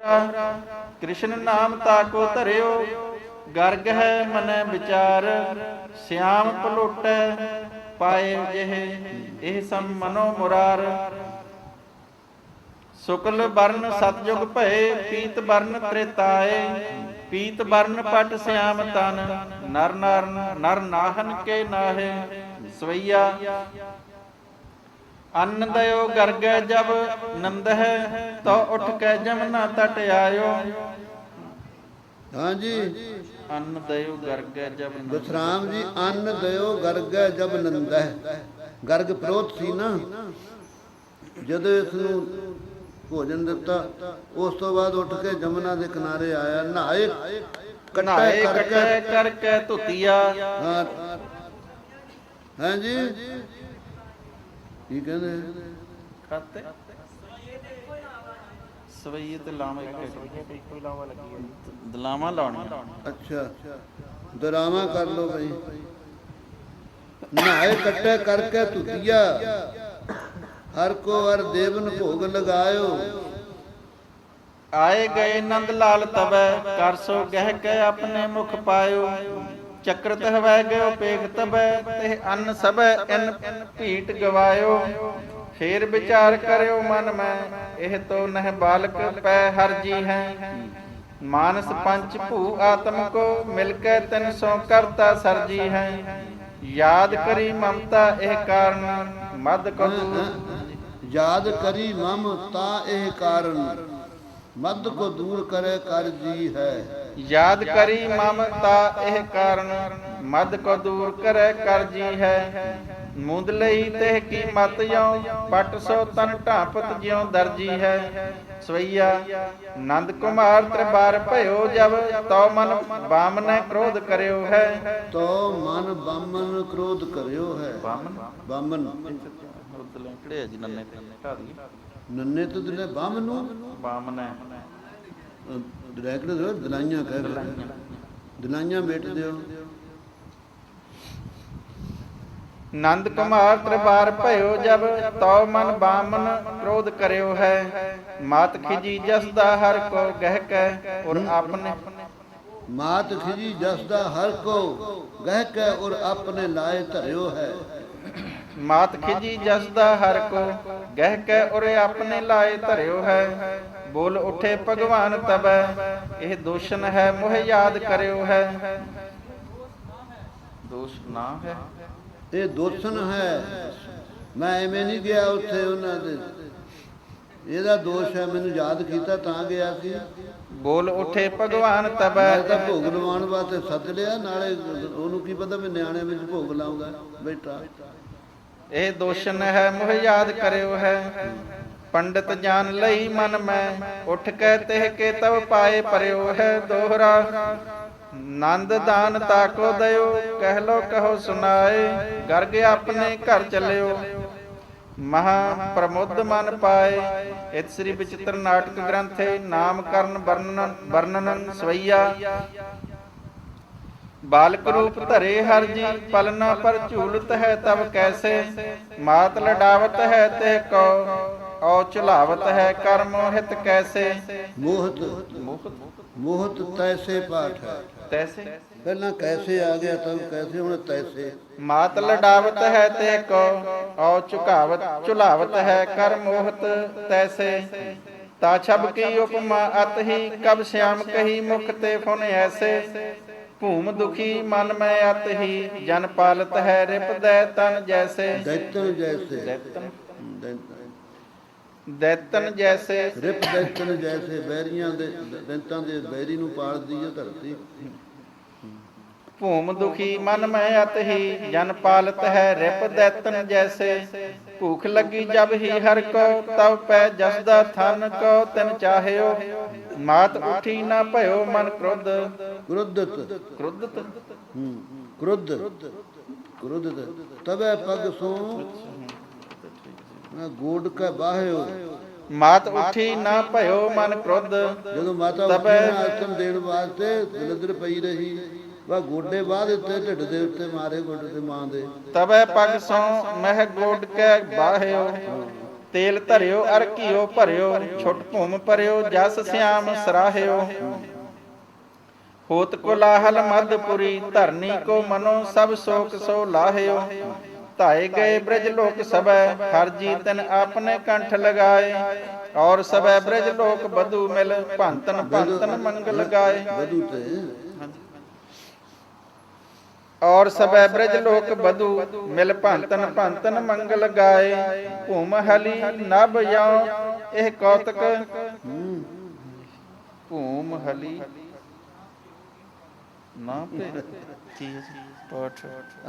ਕ੍ਰਿਸ਼ਨ ਨਾਮ ਤਾਕੋ ਧਰਿਓ, ਗਰਗ ਹੈ ਮਨੈ ਵਿਚਾਰ, ਸਿਆਮ ਪਲੋਟੈ ਪਾਏ ਜਿਹ, ਇਹ ਸਮ ਮਨੋ ਮੁਰਾਰ। ਸੁਕਲ ਬਰਨ ਸਤਜੁਗ ਭਏ, ਪੀਤ ਬਰਨ ਤ੍ਰਿਤਾਏ, ਪੀਤ ਬਰਨ ਪਟ ਸਿਆਮ ਤਨ। ਨਰ ਨਰ ਨਰ ਨਾਹਨ ਕੇ ਨਾਹੇ, ਸਵਈਆ ਅੰਨ ਦਇਓ ਗਰਗੈ ਜਬ ਨੰਦਹਿ ਤੋ ਉਠ ਕੇ ਜਮਨਾ ਤਟ ਆਇਓ। ਹਾਂਜੀ ਅੰਨ ਦਇਓ ਗਰਗੈ ਜਬ ਨੰਦਹਿ। ਵਿਸਰਾਮ ਜੀ ਅੰਨ ਦਿਓ ਗਰਗੈ ਜਬ ਨੰਦੈ ਗਰਗ ਪ੍ਰੋਤ ਸੀ ਨਾ। ਜਦੋਂ ਇਸ ਨੂੰ ਭੋਜਨ ਦਿੱਤਾ ਉਸ ਤੋਂ ਬਾਅਦ ਉੱਠ ਕੇ ਜਮਨਾ ਦੇ ਕਿਨਾਰੇ ਆਇਆ ਨਹਾਏ ਕਨਾਏ ਕੱਟੇ ਕਟੈ ਕਰਕੇ ਕਰਕੇ ਧੁਤੀਆ। ਹਾਂ। ਹਾਂਜੀ ਕੀ ਕਹਿੰਦੇ? ਖਾਤੇ? ਸਵਈਏ ਤੇ ਲਾਵਾਂ ਇੱਕ ਕੋਈ ਲਾਵਾਂ ਲੱਗੀ ਹੈ ਦਲਾਵਾਂ ਲਾਉਣੀਆਂ। ਅੱਛਾ। ਦਰਾਵਾ ਕਰ ਲੋ ਬਈ। ਨਹਾਏ ਕੱਟੇ ਕਰਕੇ ਤੁਤੀਆ ਹਰ ਕੋ ਹਰ ਦੇਵਨ ਭੋਗ ਲਗਾਇਓ। ਆਏ ਗਏ ਨੰਦ ਲਾਲ ਤਬੈ ਕਰ ਸੋ ਗਹਿ ਕੇ ਆਪਣੇ ਮੁਖ ਪਾਇਓ। ਚਕਰਤ ਹਵੈ ਗਇਓ ਪੇਖ ਤਬੈ ਤੇ ਅੰਨ ਸਭੈ ਇਨ ਭੀਟ ਗਵਾਇਓ। ਫੇਰ ਵਿਚਾਰ ਕਰਿਓ ਮਨ ਮੈਂ, ਇਹ ਤੋ ਨਹਿ ਬਾਲਕ ਪੈ ਹਰ ਜੀ ਹੈ ਮਾਨਸ ਪੰਚ ਭੂ ਆਤਮ ਕੋ, ਮਿਲ ਕੇ ਤਿਨ ਸੋ ਕਰਤਾ ਸਰਜੀ ਹੈ ਯਾਦ ਕਰੀ ਮਮਤਾ ਇਹ ਕਾਰਨ, ਮਦ ਕੋ ਯਾਦ ਕਰੀ ਮਮ ਤਾਂ ਇਹ ਕਾਰਨ। ਮਦ ਕੋ ਦੂਰ ਕਰੇ ਕਰ ਜੀ ਹੈ। ਯਾਦ ਕਰੀ ਮਮਤਾ ਇਹ ਕਾਰਨ ਮਦ ਕੋ ਦੂਰ ਕਰੈ ਕਰ ਜੀ ਹੈ। ਮੁੰਦ ਲਈ ਤੇ ਕੀ ਮਤ ਯਉ ਪਟ ਸੋ ਤਨ ਢਾਪਤ ਜਿਉ ਦਰਜੀ ਹੈ। ਸਵਈਆ ਨੰਦ ਕੁਮਾਰ ਤ੍ਰਿਬਾਰ ਭਇਓ ਜਬ ਤਉ ਮਨ ਬਾਮਨੈ ਕ੍ਰੋਧ ਕਰਿਓ ਹੈ। ਤੋ ਮਨ ਬਾਮਨ ਕ੍ਰੋਧ ਕਰਿਓ ਹੈ। ਬਾਮਨ? ਬਾਮਨ। ਉਦਲੇ ਕਿਹੜੇ ਆ ਜੀ ਨੰਨੇ ਢਾ ਨੰਨੇ ਤੋਂ ਦਿਨੇ ਬਾਮਨ ਨੂੰ ਬਾਮਨੈ ਡਾਇਰੈਕਟ ਦੋ ਦਲਾਈਆਂ ਕਹਿ ਰਹੇ ਦਲਾਈਆਂ। ਮੇਟ ਦਿਓ। ਨੰਦ ਕੁਮਾਰ ਤ੍ਰਿਬਾਰ ਭਇਓ ਜਬ ਤਉ ਮਨ ਬਾਮਨ ਕ੍ਰੋਧ ਕਰਿਓ ਹੈ। ਮਾਤ ਖਿਜੀ ਜਸ ਦਾ ਹਰ ਕੋ ਗਹਿ ਕੈ ਔਰ ਆਪਣੇ ਮਾਤ ਖਿਜੀ ਜਸ ਦਾ ਹਰ ਕੋ ਗਹਿ ਕੇ ਔਰ ਆਪਣੇ ਲਾਏ ਧਰਿਓ ਹੈ। ਮਾਤ ਖਿਜੀ ਜਸ ਦਾ ਹਰ ਕੋ ਗਹਿ ਕੈ ਔਰ ਆਪਣੇ ਲਾਏ ਧਰਿਓ ਹੈ। ਬੋਲ ਉਠੇ ਭਗਵਾਨ ਤਬੈ ਇਹ ਦੋਸ਼ਨ ਹੈ ਮੋਹ ਯਾਦ ਕਰਿਓ ਹੈ। ਦੋਸ਼ ਨਾ ਹੈ। ਇਹ ਦੋਸਨ ਹੈ। ਮੈਂ ਐਵੇਂ ਨਹੀਂ ਗਿਆ ਉੱਥੇ ਉਹਨਾਂ ਦੇ। ਇਹਦਾ ਦੋਸ਼ ਹੈ ਮੈਨੂੰ ਯਾਦ ਕੀਤਾ ਤਾਂ ਗਿਆ ਸੀ। ਬੋਲ ਉਠੇ ਭਗਵਾਨ ਤਬੈ ਤਾਂ ਭੋਗ ਲਵਾਉਣ ਵਾਸਤੇ ਸੱਦ ਲਿਆ ਨਾਲੇ ਉਹਨੂੰ ਕੀ ਪਤਾ ਮੈਂ ਨਿਆਣੇ ਵਿੱਚ ਭੋਗ ਲਾਉਂਗਾ ਬੇਟਾ ਇਹ ਦੋਸ਼ਨ ਹੈ, ਮੋਹ ਯਾਦ ਕਰਿਓ ਹੈ। ਪੰਡਤ ਜਾਣ ਲਈ ਮਨ ਮੈਂ, ਉੱਠ ਕੇ ਤਿਹ ਕੇ ਤਵ ਪਾਏ ਪਰਿਓ ਹੈ ਦੋਹਰਾ। ਨੰਦ ਦਾਨ ਤਾਕੋ ਦਇਓ, ਕਹਿ ਲੋ ਕਹੋ ਸੁਨਾਏ, ਗਰਗ ਆਪਣੇ ਘਰ ਚੱਲਿਓ। ਮਹਾ ਪ੍ਰਮੁੱਧ ਮਨ ਪਾਏ, ਇਤ ਸ੍ਰੀ ਵਿਚਿਤ੍ਰ ਨਾਟਕ ਗ੍ਰੰਥੇ ਨਾਮ ਕਰਨ ਵਰਣਨ ਵਰਣਨਨ ਸਵਈਆ। ਬਾਲਕ ਰੂਪ ਧਰੇ ਹਰ ਜੀ ਪਲਨਾ ਪਰ ਝੂਲਤ ਹੈ ਤਬ ਕੈਸੇ? ਮਾਤ ਲਡਾਵਤ ਹੈ ਤੇ ਕੋ ਔ ਚੁਲਾਵਤ ਹੈ ਕਰ ਮੋਹਿਤ ਕੈਸੇ? ਮੋਹਤ ਮੋਹਤ ਤੈਸੇ ਪਾਠ ਹੈ। ਤੈਸੇ? ਪਹਿਲਾਂ ਕੈਸੇ ਆ ਗਿਆ ਤਾਂ ਕੈਸੇ ਹੁਣ ਤੈਸੇ? ਮਾਤ ਲਡਾਵਤ ਹੈ ਤੇ ਕੋ ਔ ਝੁਕਾਵਤ ਝੁਲਾਵਤ ਹੈ ਕਰ ਮੋਹਤ ਤੈਸੇ? ਤਾ ਛਬ ਕੀ ਉਪਮਾ ਅਤ ਹੀ ਕਬ ਸ਼ਿਆਮ ਕਹੀ ਮੁਖ ਤੇ ਫੁਨ ਐਸੇ? ਭੂਮ ਦੁਖੀ ਮਨ ਮੈਂ ਅਤ ਹੀ ਜਨ ਪਾਲਤ ਹੈ ਰਿਪਦੈ ਤਨ ਜੈਸੇ। ਦੈਤਨ ਜੈਸੇ। ਦੈਤਨ। ਦੈਤਨ ਜੈਸੇ। ਰਿਪ ਦੈਤਨ ਜੈਸੇ ਬੈਰੀਆਂ ਦੇ ਦੈਤਾਂ ਦੇ ਬੈਰੀ ਨੂੰ ਪਾਲਦੀ ਹੈ ਧਰਤੀ। ਭੂਮ ਦੁਖੀ ਮਨ ਮੈਂ ਅਤ ਹੀ ਜਨ ਪਾਲਤ ਹੈ ਰਿਪ ਦੈਤਨ ਜੈਸੇ। ਭੂਖ ਲੱਗੀ ਜਬ ਹੀ ਹਰ ਕੋ ਤਬ ਪੈ ਜਸਦਾ ਥਨ ਕੋ ਤਿਨ ਚਾਹਿਓ। ਮਾਤ ਉਠੀ ਨਾ ਭਇਓ ਮਨ ਕ੍ਰੋਧ। ਕ੍ਰੋਧਤ। ਕ੍ਰੋਧਤ? ਹੂੰ ਕ੍ਰੋਧ। ਕ੍ਰੋਧਤ ਤਬੇ ਪਗ ਸੋ। ਨਾ ਗੋਡ ਕਾ ਬਾਹਿਓ ਮਾਤ ਉਠੀ ਨਾ ਭਇਓ ਮਨ ਕ੍ਰੋਧ। ਜਦੋਂ ਮਾਤਾ ਉੱਠੀ ਨਾ ਆਸਨ ਦੇਣ ਵਾਸਤੇ ਦਲਿੱਦਰ ਪਈ ਰਹੀ। ਵਾ ਗੋਡੇ ਬਾਅਦ ਉੱਤੇ ਢਿੱਡ ਦੇ ਉੱਤੇ ਮਾਰੇ ਗੋਡੇ ਤੇ ਮਾਂ ਦੇ। ਤਬੈ ਪਗ ਸੋ ਮਹਿ ਗੋਡ ਕੇ ਬਾਹਿਓ ਤੇਲ ਧਰਿਓ ਅਰ ਘਿਓ ਭਰਿਓ ਛੁੱਟ ਭੂਮ ਭਰਿਓ ਜਸ ਸਿਆਮ ਸਰਾਹਿਓ। ਹੋਤ ਕੋਲਾਹਲ ਮਦਪੁਰੀ ਧਰਨੀ ਕੋ ਮਨੋ ਸਭ ਸੋਕ ਸੋ ਲਾਹਿਓ। ਧਾਏ ਗਏ ਬ੍ਰਜ ਲੋਕ ਸਭੈ ਹਰ ਜੀਤਨ ਆਪਨੇ ਕੰਠ ਲਗਾਏ। ਔਰ ਸਭੈ ਬ੍ਰਜ ਲੋਕ ਬਧੂ ਮਿਲ ਭੰਤਨ ਭੰਤਨ ਮੰਗਲ ਗਾਏ ਵਧੂ ਤੇ। ਔਰ ਸਭੈ ਬ੍ਰਜ ਲੋਕ ਬਧੂ ਮਿਲ ਭੰਤਨ ਭੰਤਨ ਮੰਗਲ ਗਾਏ ਭੂਮ ਹਲੀ ਨਭ ਯਉ ਇਹ ਕੌਤਕ। ਭੂਮ ਹਲੀ ਨਾ ਪੇ? ਪਾਠ।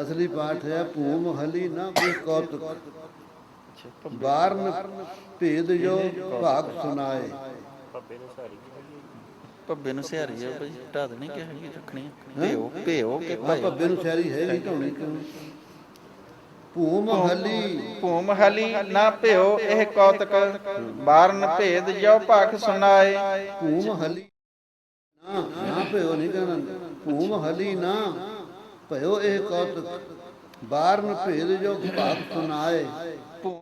ਅਸਲੀ ਪਾਠ ਹੈ ਭੂਮ ਹਲੀ ਨਾ ਕੋਈ ਕੌਤਕ। ਬਾਰਨ ਭੇਦ ਜੋ ਭਾਗ ਭੱਬੇ ਨੂੰ ਸਿਹਾਰੀ ਆ ਭਾਈ ਢਾ ਦੇਣੀ ਕਿ ਹੈਗੀ ਰੱਖਣੀ? ਭਿਓ ਭਿਓ ਕਿ ਭਾਈ ਭੱਬੇ ਨੂੰ ਸ਼ਾਇਰੀ ਹੈ ਨਹੀਂ ਢਾਉਣੀ ਕਿਉਂ ਭੂਮ ਹਲੀ ਭੂਮ ਹਲੀ ਨਾ ਭਿਓ ਇਹ ਕੌਤਕ। ਬਾਰਨ ਭੇਦ ਜੋ ਭਾਖ ਸੁਨਾਏ ਭੂਮ ਹਲੀ ਨਾ ਨਾ ਭਇਓ ਨਹੀਂ ਕਹਿਣਾ। ਭੂਮ ਹਲੀ ਨਾ ਭਇਓ ਇਹ ਕੌਤਕ। ਬਾਰਨ ਭੇਦ ਜੋ ਭਾਗ ਸੁਨਾਏ ਭੂ-